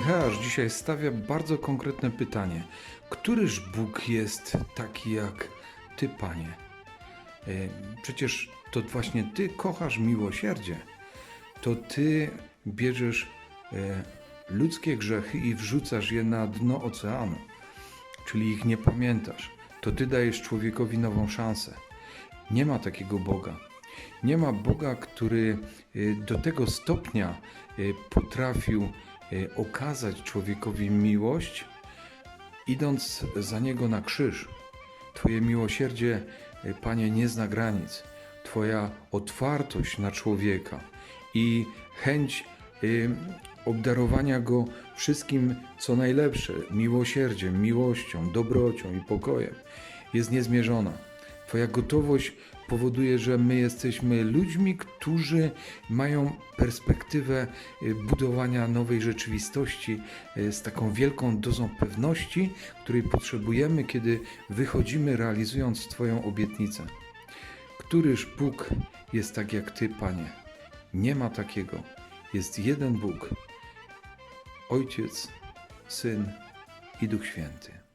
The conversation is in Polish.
Michał dzisiaj stawia bardzo konkretne pytanie. Któryż Bóg jest taki jak Ty, Panie? E, Przecież to właśnie Ty kochasz miłosierdzie. To Ty bierzesz e, ludzkie grzechy i wrzucasz je na dno oceanu, czyli ich nie pamiętasz. To Ty dajesz człowiekowi nową szansę. Nie ma takiego Boga. Nie ma Boga, który y, do tego stopnia potrafił okazać człowiekowi miłość, idąc za niego na krzyż. Twoje miłosierdzie, y, Panie, nie zna granic. Twoja otwartość na człowieka i chęć y, obdarowania go wszystkim, co najlepsze miłosierdziem, miłością, dobrocią i pokojem jest niezmierzona. Twoja gotowość powoduje, że my jesteśmy ludźmi, którzy mają perspektywę y, budowania nowej rzeczywistości y, z taką wielką dozą pewności, której potrzebujemy, kiedy wychodzimy realizując Twoją obietnicę. Któryż Bóg jest tak jak Ty, Panie? Nie ma takiego. Jest jeden Bóg. Ojciec, Syn i Duch Święty.